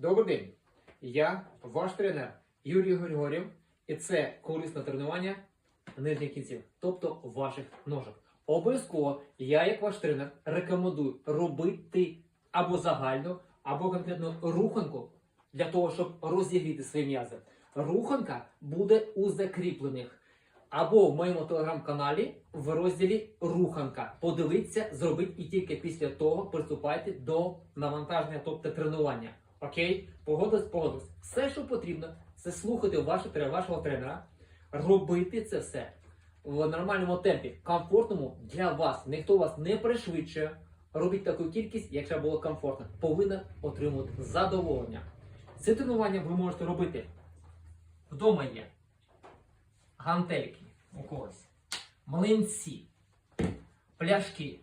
Добрий день! Я ваш тренер Юрій Григорів, і це корисне тренування нижніх кінців, тобто ваших ножок. Обов'язково я, як ваш тренер, рекомендую робити або загальну, або конкретну руханку для того, щоб розігріти свої м'язи. Руханка буде у закріплених. Або в моєму телеграм-каналі в розділі Руханка. Подивіться, зробіть і тільки після того приступайте до навантаження, тобто тренування. Окей? Погодились, погодились. Все, що потрібно, це слухати вашого, вашого тренера, робити це все в нормальному темпі, комфортному для вас. Ніхто вас не пришвидшує. Робіть таку кількість, якщо було комфортно. Повинна отримувати задоволення. Це тренування ви можете робити вдома є гантельки у когось, млинці, пляшки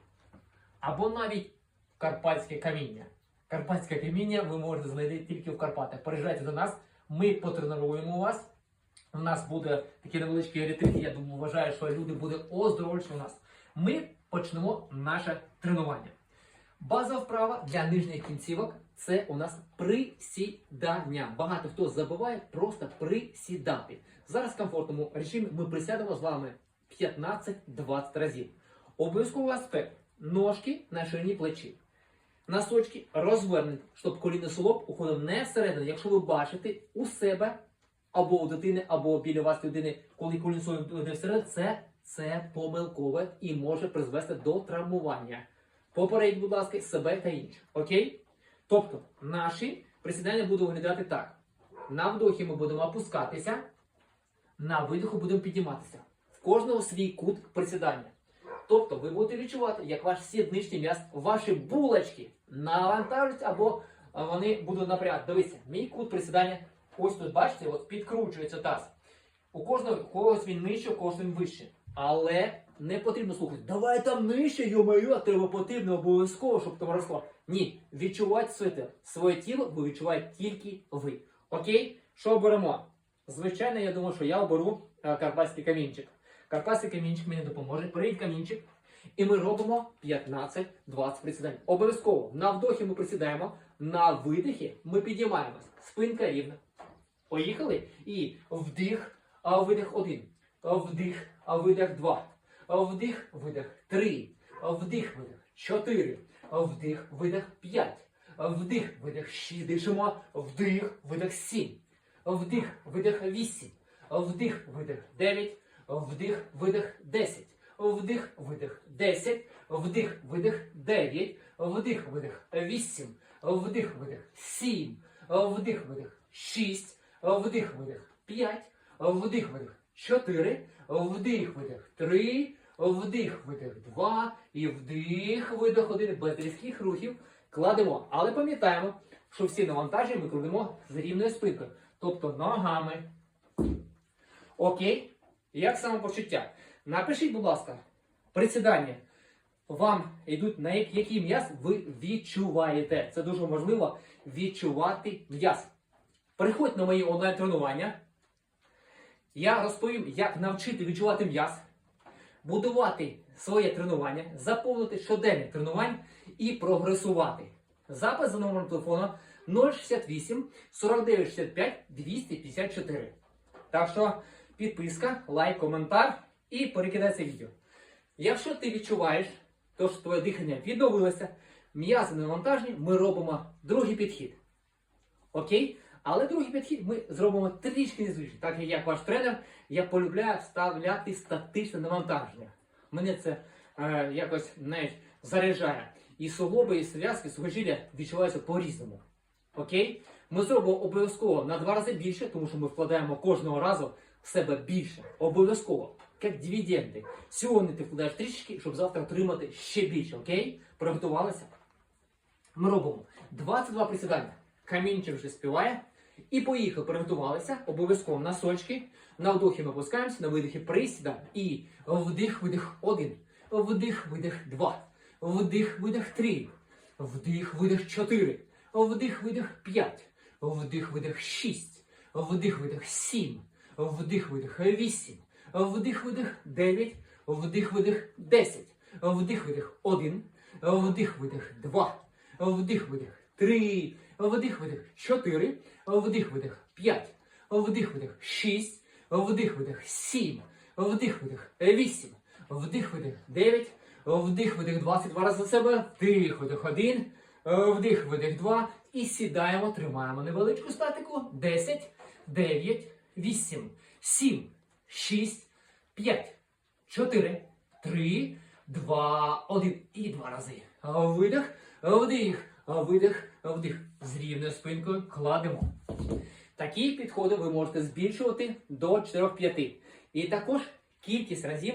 або навіть карпатське каміння. Карпатське каміння ви можете знайти тільки в Карпатах. Приїжджайте до нас, ми потренуємо вас. У нас буде такий невеличкий ретрит, я думаю, вважаю, що люди будуть оздоровлюватися у нас. Ми почнемо наше тренування. Базова вправа для нижніх кінцівок це у нас присідання. Багато хто забуває просто присідати. Зараз в комфортному режимі ми присядемо з вами 15-20 разів. Обов'язковий аспект ножки на ширині плечі. Носочки розвернуті, щоб колінний суглоб уходив не всередину. Якщо ви бачите у себе або у дитини, або біля вас людини, коли колінний суглоб йде всередину, це, це помилкове і може призвести до травмування. Попередь, будь ласка, себе та інших. Окей? Тобто, наші присідання будуть виглядати так. На вдохі ми будемо опускатися, на видоху будемо підніматися. В кожного свій кут присідання. Тобто ви будете відчувати, як ваш сідничний м'яз, ваші булочки навантажуються або вони будуть напрягати. Дивіться, мій кут присідання, ось тут, бачите, от підкручується таз. У кожного когось він нижче, у когось він вище. Але не потрібно слухати, давай там нижче, йо-моє, треба потрібно обов'язково, щоб там росло. Ні, відчувати своє. Своє тіло ви відчуваєте тільки ви. Окей? Що беремо? Звичайно, я думаю, що я оберу е, карпатський камінчик. Карпатський камінчик мені допоможе. Прийдь камінчик. І ми робимо 15-20 присідань. Обов'язково на вдохі ми присідаємо, на видихі ми підіймаємось. Спинка рівна. Поїхали. І вдих, а видих один. Вдих, а видих два. Вдих, видих три. Вдих, видих чотири. Вдих, видих п'ять. Вдих, видих шість. Дишимо. Вдих, видих сім. Вдих, видих вісім. Вдих, видих дев'ять. Вдих, видих десять. Вдих, видих десять. Вдих, видих дев'ять. Вдих, видих вісім. Вдих, видих сім. Вдих, видих шість. Вдих, видих п'ять. Вдих, видих чотири. Вдих, видих три. Вдих, видих два. І вдих, видих один. Без різких рухів. Кладемо. Але пам'ятаємо, що всі навантаження ми кладемо з рівною спинкою. Тобто ногами. Окей? Як самопочуття? Напишіть, будь ласка, присідання. Вам йдуть на який м'яз ви відчуваєте. Це дуже важливо відчувати м'яз. Приходьте на мої онлайн-тренування. Я розповім, як навчити відчувати м'яз, будувати своє тренування, заповнити щоденних тренувань і прогресувати. Запис за номером телефону 068 49 65 254. Так що підписка, лайк, коментар і перекидай це відео. Якщо ти відчуваєш, то що твоє дихання відновилося, м'язи навантажені, ми робимо другий підхід. Окей? Але другий підхід ми зробимо трішки незвичайно. Так як я ваш тренер, я полюбляю вставляти статичне навантаження. Мене це е, якось навіть заряджає. І суглоби, і зв'язки, сухожилля відчуваються по-різному. Окей? Ми зробимо обов'язково на два рази більше, тому що ми вкладаємо кожного разу себе більше. Обов'язково. Як дивіденди. Сьогодні ти вкладаєш трішки, щоб завтра отримати ще більше. Окей? Приготувалися? Ми робимо 22 присідання. Камінчик вже співає. І поїхали, приготувалися. Обов'язково носочки. На вдохі ми опускаємося, на видихі присідаємо. І вдих, видих один. Вдих, видих два. Вдих, видих три. Вдих, видих чотири. Вдих, видих п'ять. Вдих, видих шість. Вдих, видих сім. Вдих, видих вісім. Вдих, видих дев'ять. Вдих, видих десять. Вдих, видих один. Вдих, видих два. Вдих, видих три. вдих, видих, 4, вдих, видих, 5, вдих, видих, 6, вдих, видих, 7, вдих, видих, 8, вдих, видих, 9, вдих, видих, 22 рази за себе, вдих, видих, 1, вдих, видих, 2, і сідаємо, тримаємо невеличку статику, 10, 9, 8, 7, 6, 5, 4, 3, 2, 1 і два рази. Видих, вдих, видих, вдих. З рівною спинкою кладемо. Такі підходи ви можете збільшувати до 4-5. І також кількість разів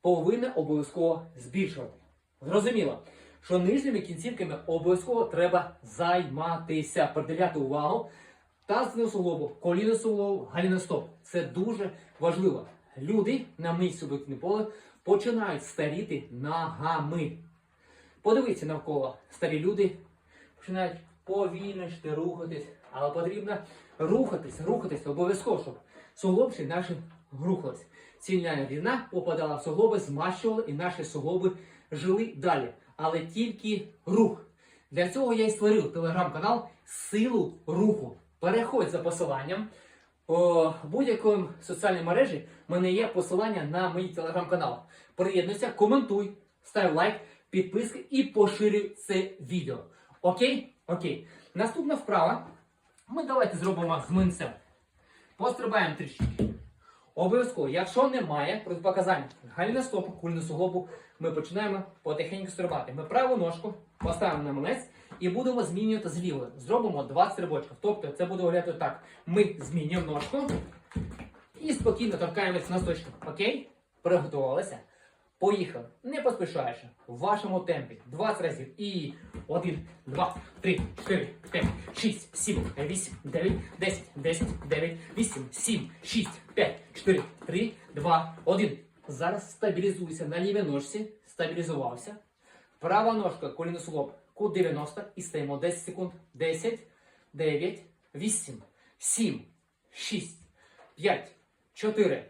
повинна обов'язково збільшувати. Зрозуміло, що нижніми кінцівками обов'язково треба займатися, приділяти увагу тазну суглобу, коліну суглобу, галіностоп. Це дуже важливо. Люди на мій суб'єктивне поле починають старіти ногами. Подивіться навколо старі люди починають повільно рухатись, але потрібно рухатись, рухатись обов'язково, щоб суглобці наші рухались. Цільна рідина попадала в суглоби, змащувала і наші суглоби жили далі. Але тільки рух. Для цього я і створив телеграм-канал Силу руху. Переходь за посиланням. У будь-якої соціальній мережі в мене є посилання на мій телеграм-канал. Приєднуйся, коментуй, став лайк, підписки і поширюй це відео. Окей? Окей. Наступна вправа. Ми давайте зробимо з млинцем. Пострибаємо трішки. Обов'язково, якщо немає протипоказань галіностопу, кульну суглобу, ми починаємо потихеньку стрибати. Ми праву ножку поставимо на млинець і будемо змінювати з. Зробимо 20 стрибочків. Тобто це буде виглядати так. Ми змінюємо ножку і спокійно торкаємось носочком. Окей? Приготувалися. Поїхали. Не поспішаючи. В вашому темпі. 20 разів. І 1, 2, 3, 4, 5, 6, 7, 8, 9, 10, 10, 9, 8, 7, 6, 5, 4, 3, 2, 1. Зараз стабілізуйся на лівій ножці. Стабілізувався. Права ножка, коліно суглоб, кут 90 і стоїмо 10 секунд. 10, 9, 8, 7, 6, 5, 4,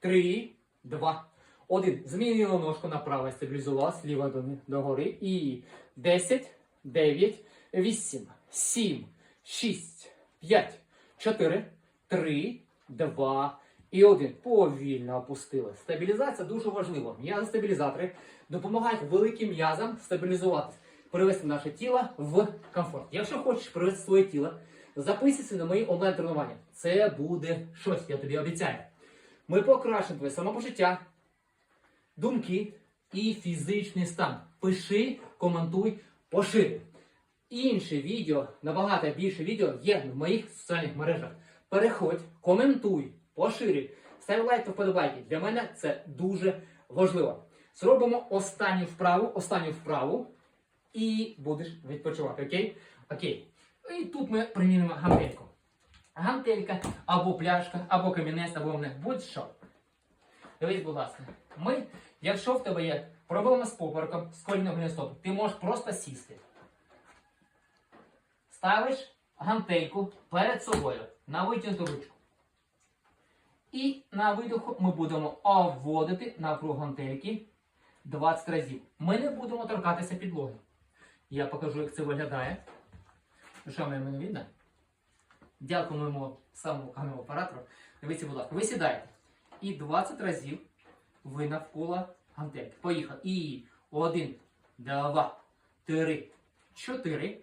3, 2, 1. Змінюємо ножку направо, стабілізувалась, ліва до, догори. І 10, 9, 8, 7, 6, 5, 4, 3, 2 і 1. Повільно опустили. Стабілізація дуже важлива. М'язи стабілізатори допомагають великим м'язам стабілізуватися, привести наше тіло в комфорт. Якщо хочеш привести своє тіло, записуйся на мої онлайн-тренування. Це буде щось, я тобі обіцяю. Ми покращимо твоє самопочуття, думки і фізичний стан. Пиши, коментуй, поширюй. Інше відео, набагато більше відео є в моїх соціальних мережах. Переходь, коментуй, поширюй, став лайк та вподобайки. Для мене це дуже важливо. Зробимо останню вправу, останню вправу, і будеш відпочивати. Окей? Окей. І тут ми примінимо гантельку. Гантелька або пляшка, або камінець, або мене будь-що. Дивись, будь ласка, ми, якщо в тебе є проблема з попереком, з коліном гнестом, ти можеш просто сісти. Ставиш гантельку перед собою на витягнуту ручку. І на видоху ми будемо обводити навкруг гантельки 20 разів. Ми не будемо торкатися підлоги. Я покажу, як це виглядає. Що мене видно? Дякую моєму самому камеру оператору. Дивіться, будь ласка, ви сідаєте. І 20 разів ви навколо гантельки. Поїхали. І 1, 2, 3, 4,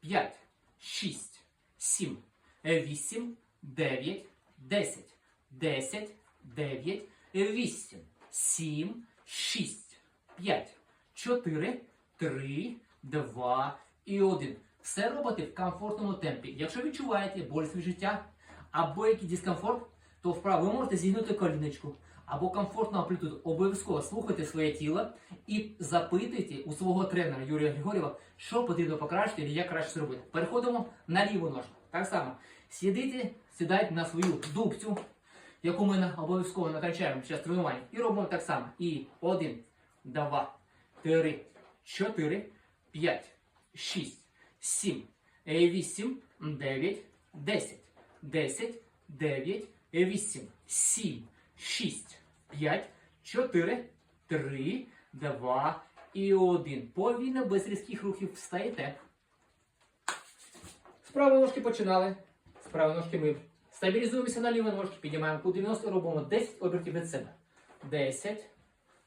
5, 6, 7, 8, 9, 10. 10, 9, 8, 7, 6, 5, 4, 3, 2 і 1. Все робите в комфортному темпі. Якщо відчуваєте боль життя або який дискомфорт, то вправо ви можете зігнути коліночку або комфортну амплітуду. Обов'язково слухайте своє тіло і запитуйте у свого тренера Юрія Григорєва, що потрібно покращити і як краще зробити. Переходимо на ліву ножку. Так само. Сідайте, сідайте на свою дубцю, яку ми обов'язково накачаємо під час тренування. І робимо так само. І 1, 2, 3, 4, 5, 6, 7, 8, 9, 10. 10, 9, 8, 7, 6, 5, 4, 3, 2 і 1. Повільно без різких рухів встаєте. З правої ножки починали. З правої ножки ми стабілізуємося на лівій ножці, піднімаємо кут 90 робимо 10 обертів від себе. 10,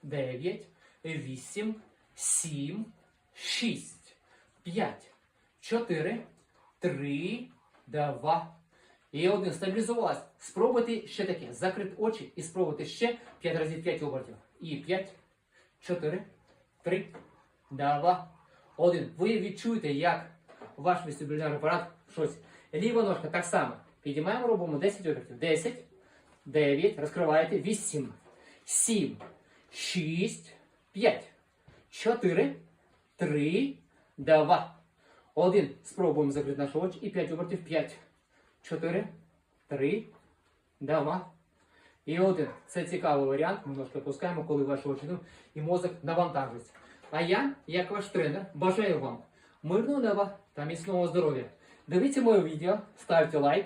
9, 8, 7, 6, 5, 4, 3, 2, і один. Стабілізувалась. Спробуйте ще таке. Закрити очі і спробуйте ще 5 разів 5 обертів. І 5, 4, 3, 2, 1. Ви відчуєте, як ваш вестибулярний апарат щось. Ліва ножка так само. Підіймаємо, робимо 10 обертів. 10, 9, розкриваєте, 8, 7, 6, 5, 4, 3, 2, 1. Спробуємо закрити наші очі і 5 обертів. 5, 4, 3, 2, і 1. Це цікавий варіант. Ми ножки опускаємо, коли ваші очі ну, і мозок навантажується. А я, як ваш тренер, бажаю вам мирного неба та міцного здоров'я. Дивіться моє відео, ставте лайк,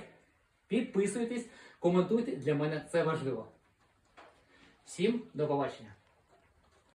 підписуйтесь, коментуйте. Для мене це важливо. Всім до побачення!